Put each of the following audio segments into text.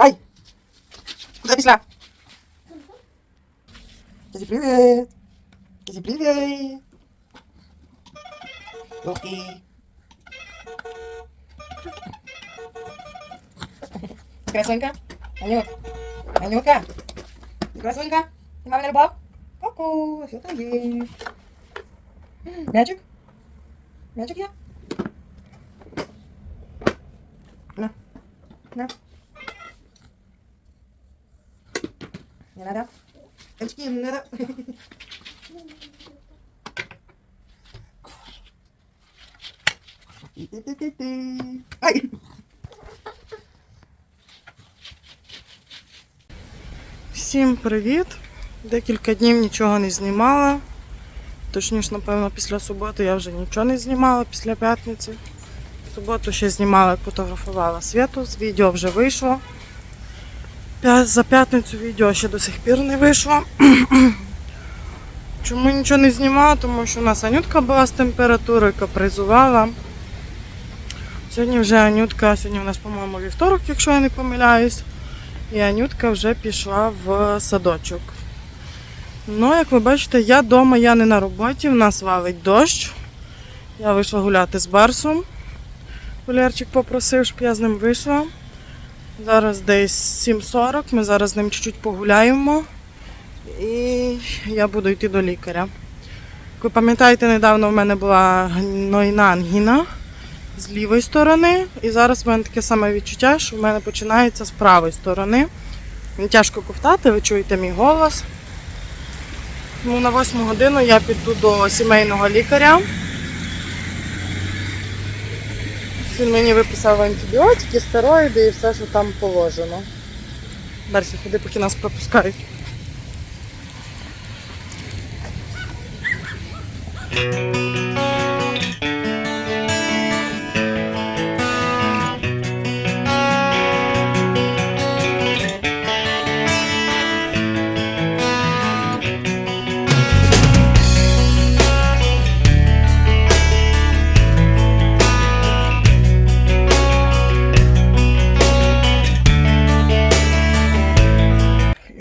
Ай! Куда пішла? Кизі, привіт! Кизі, привіт! Ух ти! Красунька? Анюк? Анюка? Красунька? Ти мамина любов? Ку-ку, що там є? Мячик? Мячик є? На. На. Не надо. Очки не надо. Ай! Всім привіт! Декілька днів нічого не знімала. Точніше, напевно, після суботи я вже нічого не знімала після п'ятниці. В суботу ще знімала, фотографувала світу, з відео вже вийшло. За п'ятницю відео ще до сих пір не вийшло. Чому нічого не знімала? Тому що у нас Анютка була з температурою, капризувала. Сьогодні вже Анютка, сьогодні у нас, по-моєму, вівторок, якщо я не помиляюсь. І Анютка вже пішла в садочок. Ну, як ви бачите, я вдома, я не на роботі, в нас валить дощ. Я вийшла гуляти з Барсом. Валерчик попросив, щоб я з ним вийшла. Зараз десь 7.40, ми зараз з ним чуть-чуть погуляємо. І я буду йти до лікаря. Ви пам'ятаєте, недавно в мене була гнойна ангіна з лівої сторони. І зараз в мене таке саме відчуття, що в мене починається з правої сторони. Мені тяжко ковтати, ви чуєте мій голос. Тому на 8 годину я піду до сімейного лікаря. Він мені виписав антибіотики, стероїди і все, що там положено. Далі ходи, поки нас пропускають.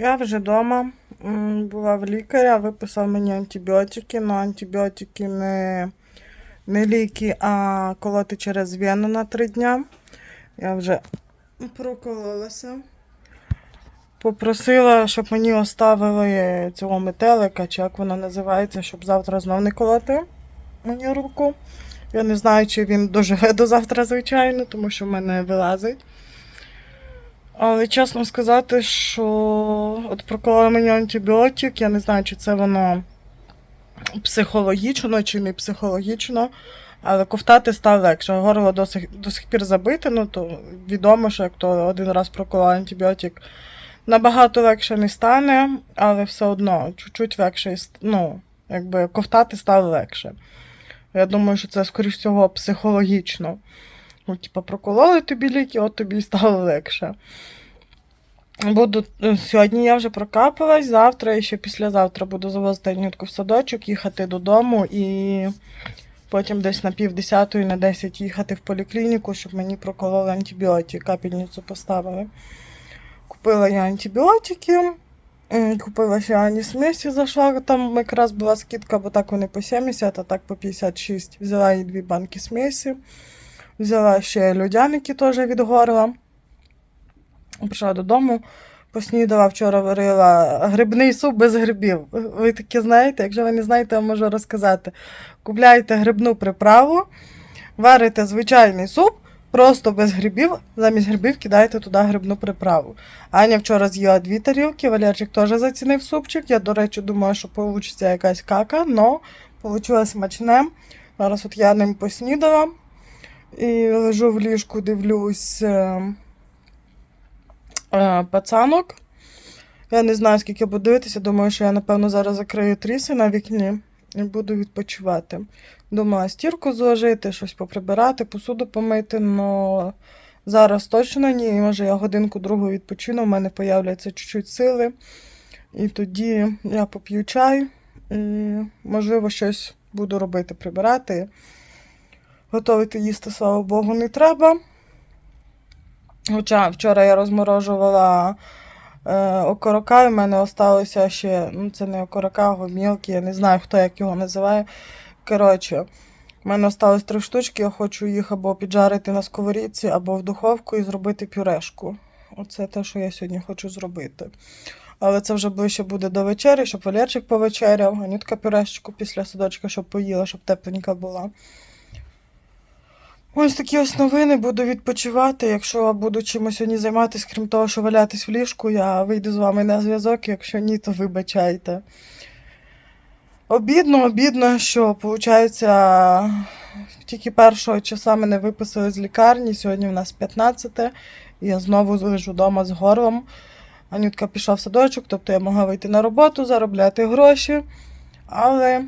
Я вже вдома була в лікаря, виписав мені антибіотики, але антибіотики не, не ліки, а колоти через вену на три дня. Я вже прокололася. Попросила, щоб мені оставили цього метелика, чи як воно називається, щоб завтра знов не колоти мені руку. Я не знаю, чи він доживе до завтра, звичайно, тому що в мене вилазить. Але чесно сказати, що от прокололи мені антибіотик, я не знаю, чи це воно психологічно чи не психологічно, але ковтати стало легше. Горло до сих, до сих пір забите, ну то відомо, що як то один раз проколов антибіотик, набагато легше не стане, але все одно чуть-чуть легше, ну, якби ковтати стало легше. Я думаю, що це, скоріш всього, психологічно. Ну, типа, прокололи тобі ліки, от тобі і стало легше. Буду, е, сьогодні я вже прокапалась, завтра і ще післязавтра буду завозити Анютку в садочок, їхати додому і потім десь на пів десятої, на 10 їхати в поліклініку, щоб мені прокололи антибіотик, капельницю поставили. Купила я антибіотики, м, купила ще анісмесі, зайшла, там якраз була скидка, бо так вони по 70, а так по 56. Взяла їй дві банки смесі. Взяла ще людяники теж від горла. Прийшла додому, поснідала, вчора варила грибний суп без грибів. Ви таке знаєте, якщо ви не знаєте, я можу розказати. Купляєте грибну приправу, варите звичайний суп, просто без грибів, замість грибів кидаєте туди грибну приправу. Аня вчора з'їла дві тарілки, Валерчик теж зацінив супчик. Я, до речі, думаю, що вийде якась кака, але вийшло смачне. Зараз от я ним поснідала. І лежу в ліжку, дивлюсь е, е, пацанок. Я не знаю, скільки буду дивитися. Думаю, що я, напевно, зараз закрию тріси на вікні і буду відпочивати. Думала стірку зложити, щось поприбирати, посуду помити, але зараз точно ні. Може, я годинку другу відпочину, в мене появляться чуть-чуть сили. І тоді я поп'ю чай і, можливо, щось буду робити, прибирати. Готовити їсти, слава Богу, не треба. Хоча вчора я розморожувала е, окорока, і в мене осталося ще, ну це не окорока, а гомілки, я не знаю, хто як його називає. Коротше, в мене осталось три штучки, я хочу їх або піджарити на сковорідці, або в духовку і зробити пюрешку. Оце те, що я сьогодні хочу зробити. Але це вже ближче буде до вечері, щоб Валерчик повечеряв, Анютка пюрешечку після садочка, щоб поїла, щоб тепленька була. Ось такі ось новини, буду відпочивати. Якщо буду чимось сьогодні займатися, крім того, що валятись в ліжку, я вийду з вами на зв'язок, якщо ні, то вибачайте. Обідно, обідно, що, виходить, тільки першого часа мене виписали з лікарні. Сьогодні в нас 15, і я знову лежу вдома з горлом. Анютка пішла в садочок, тобто я могла вийти на роботу, заробляти гроші, але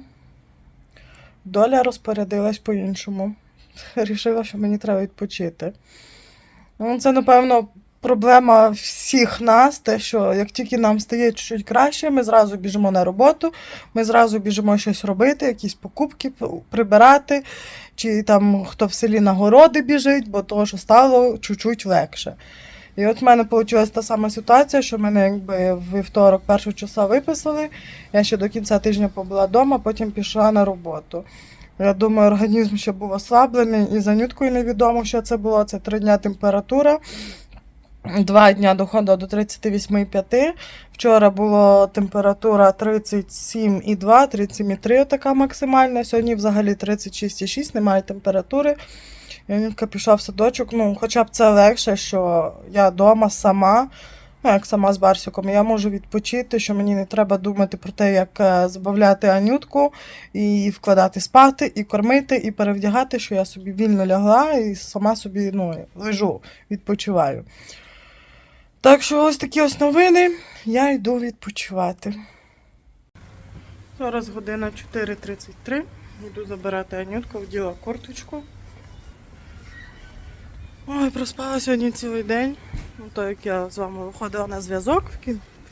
доля розпорядилась по-іншому. Рішила, що мені треба відпочити. Ну, це, напевно, проблема всіх нас, те, що як тільки нам стає чуть-чуть краще, ми зразу біжимо на роботу, ми зразу біжимо щось робити, якісь покупки прибирати, чи там хто в селі на городи біжить, бо того, що стало чуть-чуть легше. І от в мене вийшла та сама ситуація, що мене якби вівторок першого часа виписали. Я ще до кінця тижня побула вдома, потім пішла на роботу. Я думаю, організм ще був ослаблений, і за нюткою невідомо, що це було. Це три дня температура. Два дня доходила до 38,5. Вчора була температура 37,2, 37,3 така максимальна. Сьогодні взагалі 36,6, немає температури. Янітка пішла в садочок. Ну, хоча б це легше, що я вдома сама, як сама з Барсиком, я можу відпочити, що мені не треба думати про те, як е, забавляти Анютку, і вкладати спати, і кормити, і перевдягати, що я собі вільно лягла і сама собі ну, лежу, відпочиваю. Так що ось такі ось новини. Я йду відпочивати. Зараз година 4.33. Йду забирати Анютку, вділа курточку. Ой, проспала сьогодні цілий день. Ну, то як я з вами виходила на зв'язок,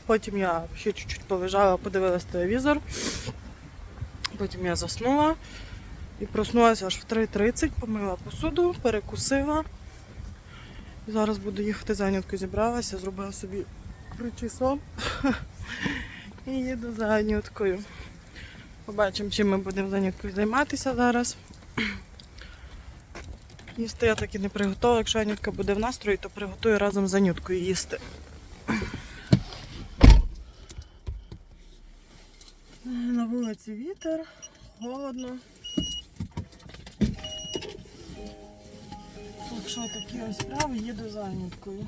потім я ще чуть-чуть полежала, подивилась телевізор. Потім я заснула і проснулася аж в 3.30, помила посуду, перекусила. І зараз буду їхати за Анюткою, зібралася, зробила собі причесон і їду за Анюткою. Побачимо, чим ми будемо з Анюткою займатися зараз. Їсти я так і не приготувала. Якщо Анютка буде в настрої, то приготую разом з Анюткою їсти. На вулиці вітер, холодно. Так що такі ось справи, їду за Анюткою.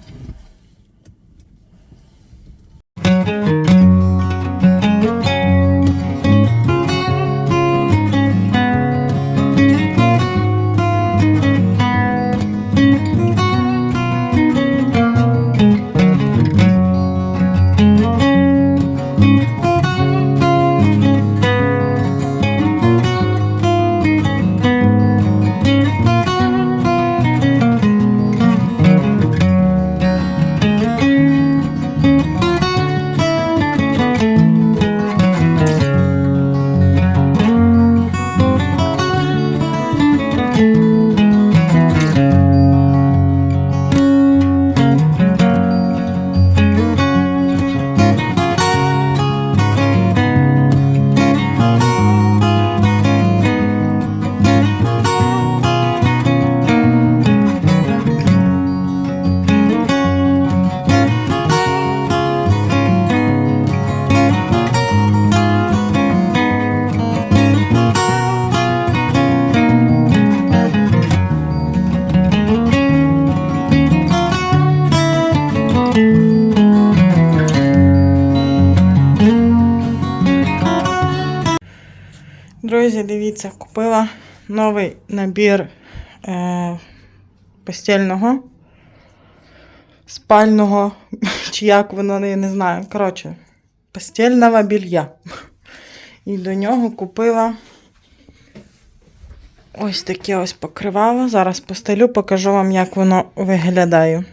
Друзі, дивіться, купила новий набір е, постільного, спального, чи як воно, я не знаю. Коротше, постільного білья. І до нього купила ось таке ось покривало. Зараз постелю, покажу вам, як воно виглядає.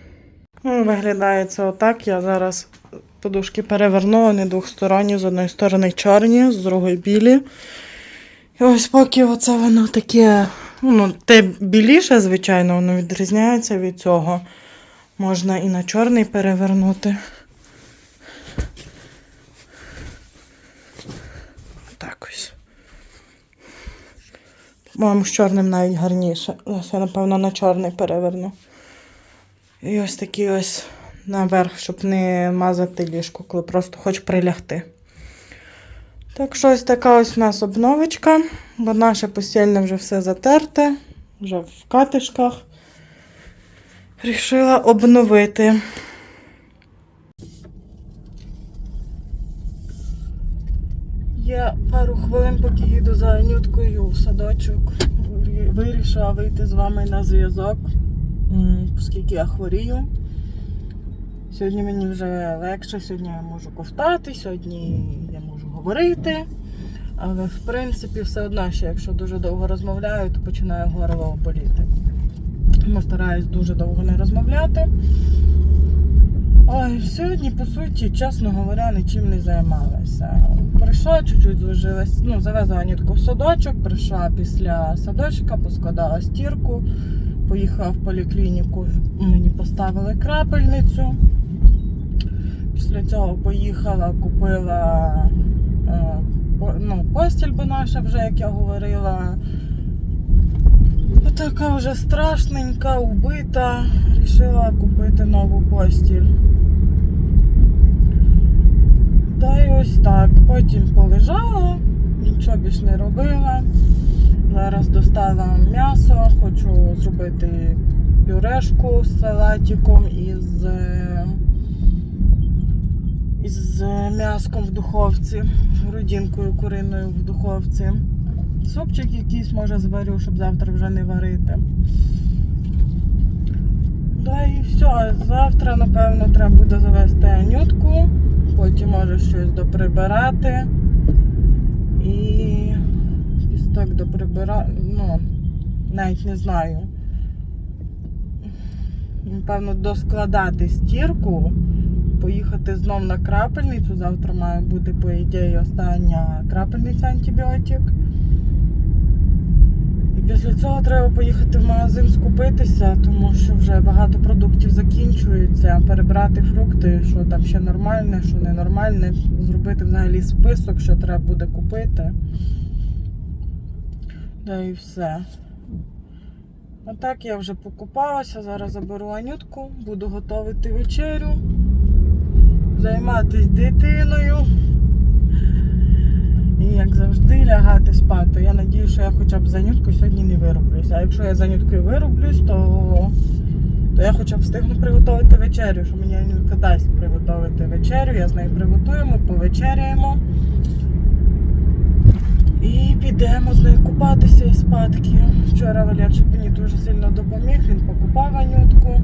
Ну, виглядає це отак. Я зараз подушки перевернула, вони двохсторонні, з одної сторони чорні, з другої білі. І ось поки оце воно таке, ну, те біліше, звичайно, воно відрізняється від цього. Можна і на чорний перевернути. Так ось. По-моєму, з чорним навіть гарніше. Ось я, напевно, на чорний переверну. І ось такий ось наверх, щоб не мазати ліжко, коли просто хоч прилягти. Так що ось така ось у нас обновочка, бо наше постільне вже все затерте, вже в катишках. Рішила обновити. Я пару хвилин, поки їду за Анюткою в садочок, вирішила вийти з вами на зв'язок, оскільки я хворію. Сьогодні мені вже легше, сьогодні я можу ковтати, сьогодні я можу говорити. Але в принципі все одно, що якщо дуже довго розмовляю, то починає горло боліти. Тому стараюсь дуже довго не розмовляти. Ой, сьогодні, по суті, чесно говоря, нічим не займалася. Прийшла, чуть-чуть зложилась, ну, завезла Анютку в садочок, прийшла після садочка, поскладала стірку, поїхала в поліклініку, мені поставили крапельницю. Після цього поїхала, купила ну, постіль би наша, вже, як я говорила. Така вже страшненька, убита. Рішила купити нову постіль. Та й ось так. Потім полежала, нічого більш не робила. Зараз достала м'ясо, хочу зробити пюрешку з салатиком із, е, із м'яском в духовці, грудинкою куриною в духовці. Супчик якийсь може зварю, щоб завтра вже не варити. Да і все. Завтра, напевно, треба буде завести анютку, потім може щось доприбирати. І так доприбирати, ну, навіть не знаю. Напевно, доскладати стірку, поїхати знов на крапельницю. Завтра має бути, по ідеї, остання крапельниця антибіотик. І після цього треба поїхати в магазин скупитися, тому що вже багато продуктів закінчується, перебрати фрукти, що там ще нормальне, що ненормальне, зробити взагалі список, що треба буде купити. Да і все. А так я вже покупалася, зараз заберу Анютку, буду готувати вечерю, займатися дитиною. І як завжди лягати спати. Я надію, що я хоча б за нюткою сьогодні не вироблюсь. А якщо я за нюткою вироблюсь, то, то я хоча б встигну приготувати вечерю, що мені Анютка дасть приготувати вечерю. Я з нею приготую, ми повечеряємо. І підемо з нею купатися і спадки. Вчора Валерчик мені дуже сильно допоміг, він покупав Анютку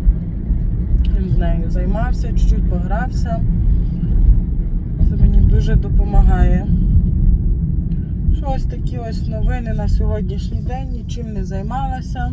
з нею займався, чуть-чуть погрався. Це мені дуже допомагає. Що ось такі ось новини на сьогоднішній день, нічим не займалася.